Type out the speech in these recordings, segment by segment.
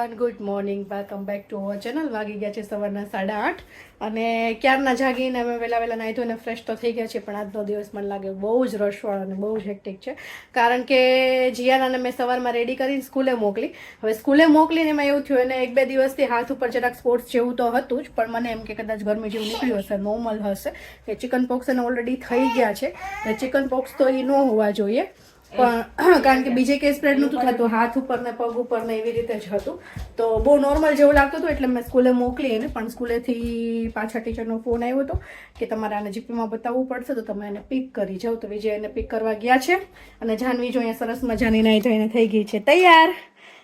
Everyone good morning welcome back to our channel વાગી ગયા છે સવારના સાડા આઠ અને ક્યારના જાગીને અમે વહેલા વહેલા નાહી ધોઈને ફ્રેશ તો થઈ ગયા છે પણ આજનો દિવસ મને લાગે બહુ જ રશવાળો અને બહુ જ હેક્ટિક છે. કારણ કે જીયાનાને મેં સવારમાં રેડી કરીને સ્કૂલે મોકલી. હવે સ્કૂલે મોકલીને એમાં એવું થયું, એને એક બે દિવસથી હાથ ઉપર જરાક સ્પોર્ટ્સ જેવું તો હતું જ, પણ મને એમ કે કદાચ ગરમી જેવું નીકળ્યું હશે નોર્મલ હશે. કે ચિકન પોક્સ એને ઓલરેડી થઈ ગયા છે. ચિકન પોક્સ તો એ ન હોવા જોઈએ. પણ કારણ કે બીજે કે સ્પ્રેડ નહોતું થતું હાથ ઉપર ને પગ ઉપર ને એવી રીતે જ હતું. તો બહુ નોર્મલ જેવું લાગતું હતું એટલે મેં સ્કૂલે મોકલી એને પણ સ્કૂલેથી પાછા ટીચરનો ફોન આવ્યો હતો કે તમારે આને જીપીમાં બતાવવું પડશે તો તમે એને પિક કરી જાઓ. તો વિજય એને પિક કરવા ગયા છે અને જાનવી જો અહીંયા સરસ મજાની નાઈ ધોઈને થઈ ગઈ છે તૈયાર.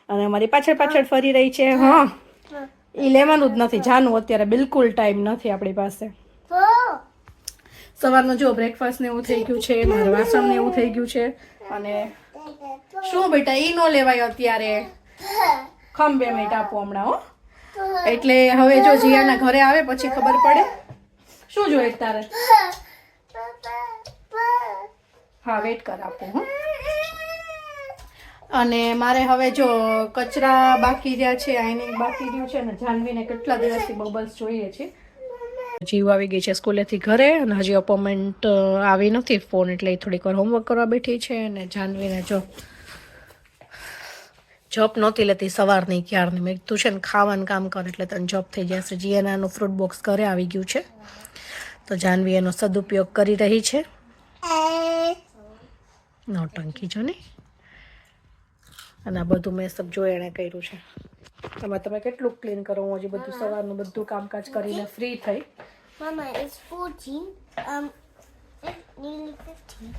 અને અમારી પાછળ પાછળ ફરી રહી છે હા. એ લેવાનું જ નથી જાનું અત્યારે બિલકુલ ટાઈમ નથી આપણી પાસે. સવારનો જો બ્રેકફાસ્ટ ને એવું થઈ ગયું છે મારું વાસણ ને એવું થઈ ગયું છે અને શું બેટા, ઈ નો લેવાય અત્યારે? ખંભે મિનિટ આપો હમણાં, હો. એટલે હવે જો જીયાના ઘરે આવે, પછી ખબર પડે. શું જોઈએ તારે? હા વેટ કર આપો, હું. અને મારે હવે જો કચરા બાકી રહ્યા છે આઈનિંગ બાકી રહ્યું છે, અને જાનવીને કેટલા દિવસથી બબલ્સ જોઈએ છે. જીવ આવી ગઈ છે સ્કૂલેથી ઘરે અને હજી અપોઇન્ટમેન્ટ આવી નથી ફોન એટલે એ થોડીક વાર હોમવર્ક કરવા બેઠી છે અને જાનવીને જો જોબ નહોતી લેતી સવારની ક્યારની. મેં તું છે ને ખાવાનું કામ કર એટલે તને જોબ થઈ જશે. જીએનાનું ફ્રૂટ બોક્સ ઘરે આવી ગયું છે. તો જાનવી એનો સદુપયોગ કરી રહી છે. નોટંકી જો ને અને આ બધું મેં સબ એણે કર્યું છે. તમે તમે કેટલું ક્લીન કરો, હું હજી બધું સવારનું બધું કામકાજ કરીને ફ્રી થઈ. Mama, is 14. Um, nearly 15.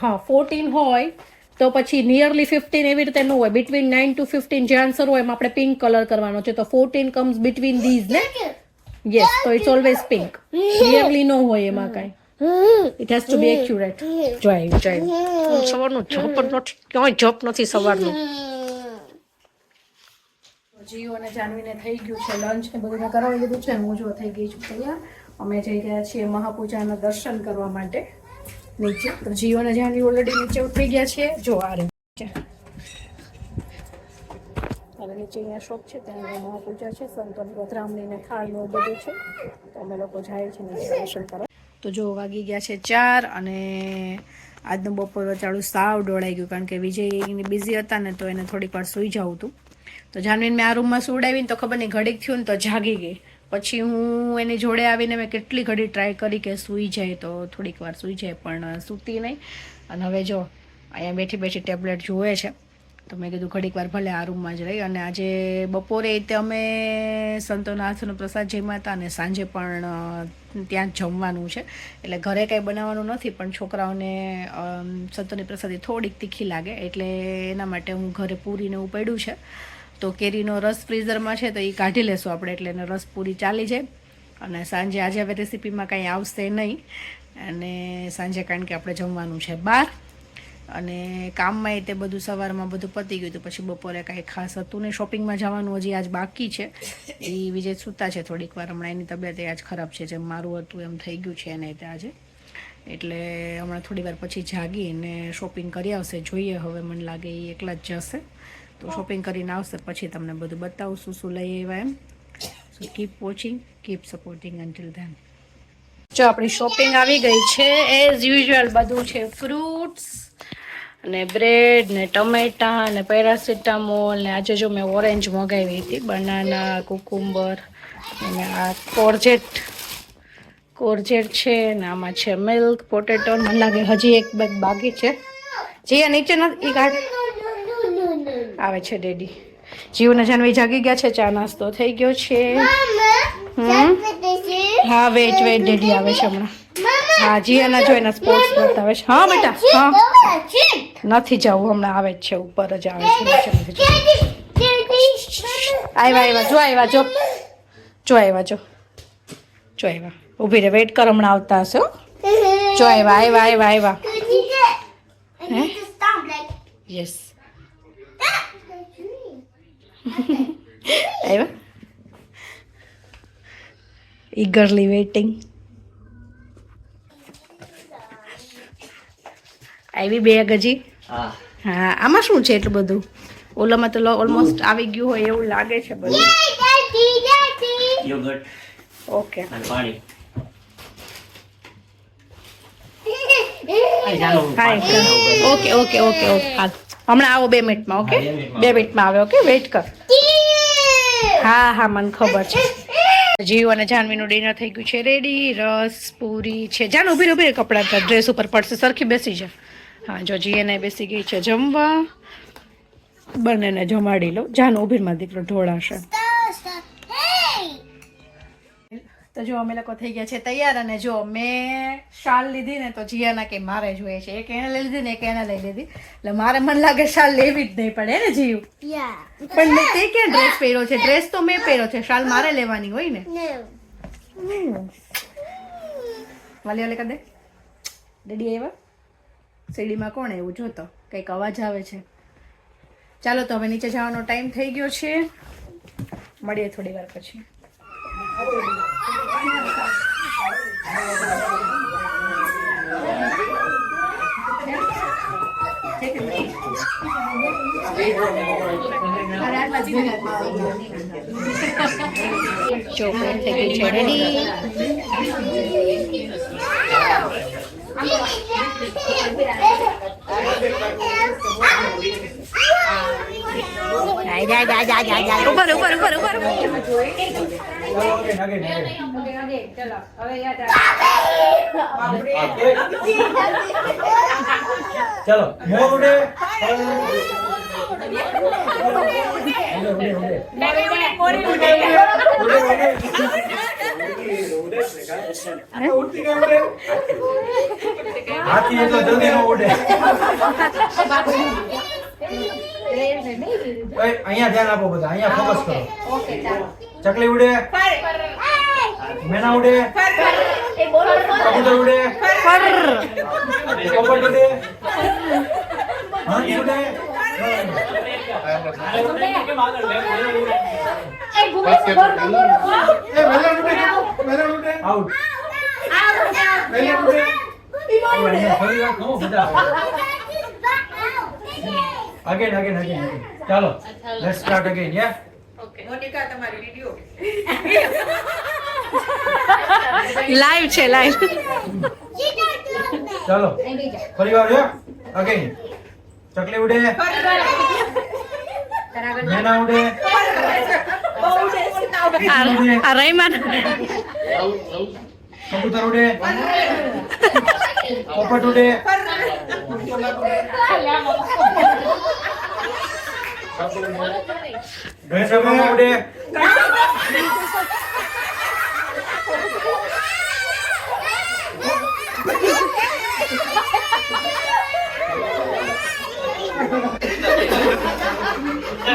હા ફોર્ટીન હોય તો પછી નિયરલી ફિફ્ટીન એવી રીતે ન હોય. બિટવીન નાઇન ટુ ફિફ્ટીન જે આન્સર હોય એમાં આપણે પિંક કલર કરવાનો છે. તો ફોર્ટીન કમ્સ બિટવીન ધીઝ ને? યસ તો ઇટ્સ ઓલવેઝ પિંક નિયરલી ન હોય એમાં કાંઈ. It has to be accurate જોઈ જોઈ સવારનું જપ નથી ક્યાંય જોબ નથી સવારનું. જીઓ અને જાનવીને થઈ ગયું છે લંચ ને બધું મેં કરાવી લીધું છે હું જો થઈ ગઈ છું તૈયાર. અમે જઈ ગયા છીએ મહાપૂજાના દર્શન કરવા માટે નીચે. તો જીઓ અને જાનવી ઓલરેડી નીચે ઉતરી ગયા છે. જો આ રે અને નીચે અહીંયા શોપ છે, ત્યાં મહાપૂજા છે સંતોની પધરામણી ને થાળ બધું છે. તો અમે લોકો જાય છે નીચે દર્શન કરવા. તો જો વાગી ગયા છે ચાર અને આજનું બપોર વચાળું સાવ ડોળાઈ ગયું, કારણ કે વિજયની બિઝી હતા ને તો એને થોડીક વાર સૂઈ જવું હતું. તો જાનવીને મેં આ રૂમમાં સુવડાવીને તો ખબર નહીં, ઘડીક થયું ને તો જાગી ગઈ. પછી હું એની જોડે આવીને મેં કેટલી ઘડી ટ્રાય કરી કે સૂઈ જાય તો થોડીક વાર સૂઈ જાય, પણ સૂતી નહીં. અને હવે જો, અહીંયા બેઠી બેઠી ટેબ્લેટ જુએ છે. તો મેં કીધું ઘડીક વાર ભલે આ રૂમમાં જ રહી. અને આજે બપોરે તે અમે સંતોનાથનો પ્રસાદ જમ્યા હતા અને સાંજે પણ ત્યાં જ જમવાનું છે. એટલે ઘરે કાંઈ બનાવવાનું નથી, પણ છોકરાઓને સંતોની પ્રસાદી થોડીક તીખી લાગે. એટલે એના માટે હું ઘરે પૂરીને એવું પડ્યું છે. તો કેરીનો રસ ફ્રીઝરમાં છે તો એ કાઢી લેશું આપણે એટલે એનો રસ પૂરી ચાલી જાય. અને સાંજે આજે હવે રેસીપીમાં કાંઈ આવશે નહીં. અને સાંજે કારણ કે આપણે જમવાનું છે બહાર. અને કામમાં તે બધું સવારમાં બધું પતી ગયું હતું પછી બપોરે કાંઈ ખાસ હતું ને શોપિંગમાં જવાનું હજી આજ બાકી છે. એ વિજય સૂતા છે થોડીક વાર. હમણાં એની તબિયત એ આજ ખરાબ છે. જેમ મારું હતું એમ થઈ ગયું છે એને તે આજે. એટલે હમણાં થોડી વાર પછી જાગીને શોપિંગ કરી આવશે. જોઈએ હવે મને લાગે એ એકલા જ જશે. તો શોપિંગ કરીને આવશે, પછી તમને બધું બતાવશું શું લઈ આવ્યા એમ. So keep watching keep supporting until then જો આપણી શોપિંગ આવી ગઈ છે એઝ યુઝ્યુઅલ બધું છે ફ્રૂટ્સ અને બ્રેડ ને ટમેટા ને પેરાસિટામોલ ને આજે જો મેં ઓરેન્જ મગાવી હતી બનાના કુકુંબર અને આ કોરજેટ કોરજેટ છે ને આમાં છે મિલ્ક પોટેટો મને લાગે હજી એક બેગ બાકી છે. જે નીચે નથી, એ કાઢ આવે છે ડેડી. જીવને જાનવી જાગી ગયા છે ચા નાસ્તો થઈ ગયો છે. હા વેટ વેટ ડેડી આવે છે હમણાં. હા જી એના જો એના સ્પોર્ટ્સ બતાવે છે. હા બેટા હા. નથી જવું હમણાં આવે જ છે ઉપર જ આવે છે આવ્યા આવ્યા જો આવ્યા જો. જો આવ્યા જો. જો આવ્યા ઊભી રે વેટ કર હમણાં આવતા હશે. જો આવ્યા આવ્યા આવ્યા આવ્યા યસ આવ્યા? eagerly waiting. આવી બેગ હજી હા. હા આમાં શું છે એટલું બધું? ઓલામાં તો ઓલમોસ્ટ આવી ગયું હોય એવું લાગે છે બધું. યોગર્ટ ઓકે પાણી. ઓકે ઓકે ઓકે ઓકે હાલ. હમણાં આવો બે મિનિટમાં ઓકે? બે મિનિટમાં. આવે. ઓકે? વેઇટ કર. હા હા મને ખબર છે. જીવ અને જાનવીનું ડિનર થઈ ગયું છે. રેડી રસ પૂરી છે. જાન ઊભી રહે, ઊભી કપડાં ડ્રેસ ઉપર પડશે. સરખી બેસી જા. હા જો જીએને બેસી ગઈ છે જમવા. બંનેને જમાડી લો. જાન ઊભીમાં દીકરો ઢોળાશે. તો જો અમે લોકો થઈ ગયા છે તૈયાર અને જો મેં શાલ લીધી ને તો જીયાના કે મારે જોઈએ છે. એક એને લઈ લીધી ને એક એને લઈ લીધી. એટલે મારે મને લાગે શાલ લેવી જ નહીં પડે ને જીવ પણ મેં તે ક્યાં ડ્રેસ પહેર્યો છે? ડ્રેસ તો મેં પહેર્યો છે. શાલ મારે લેવાની હોય ને? વાલી વાલી કદે ડેડી આવ્યા? સીડીમાં કોણ એવું જોતો કંઈક અવાજ આવે છે. ચાલો તો હવે નીચે જવાનો ટાઈમ થઈ ગયો છે. મળીએ થોડી વાર પછી. ચોકલેટ થઈ ગઈ છે રેડી ઉપર ઉપર ઉપર ઉપર ચલો મોર ઉડે ઉડે ઉડે ઉડતી કેમ ઉડે હાથી એટલો જલ્દી નો ઉડે ઓય, અહીંયા ધ્યાન આપો બધા અહીંયા ફોકસ કરો ચકલી ઉડે મેના ઉડે? કબૂતર ઉડે? પોપટ ઉડે? હંસ ઉડે? ફરી અગેન અગેન અગેન ચાલો. Let's start again ya live છે લાઈવ ચલો. ફરી વાર ઓકે. ચકલી ઉડે. મેના ઉડે. આ રહીમાન કબૂતર ઉડે. પોપટ ઉડે. ભેંસમાં ઉડે.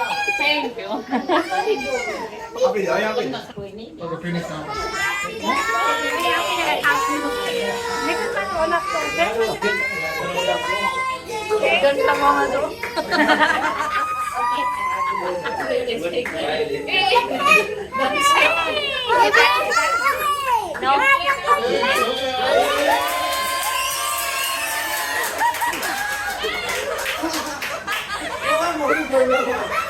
ચાલો હાલ ઓ, ચાલો wish you happy birthday birthday ઉપવાસ છે કે વીણવા માંડે જા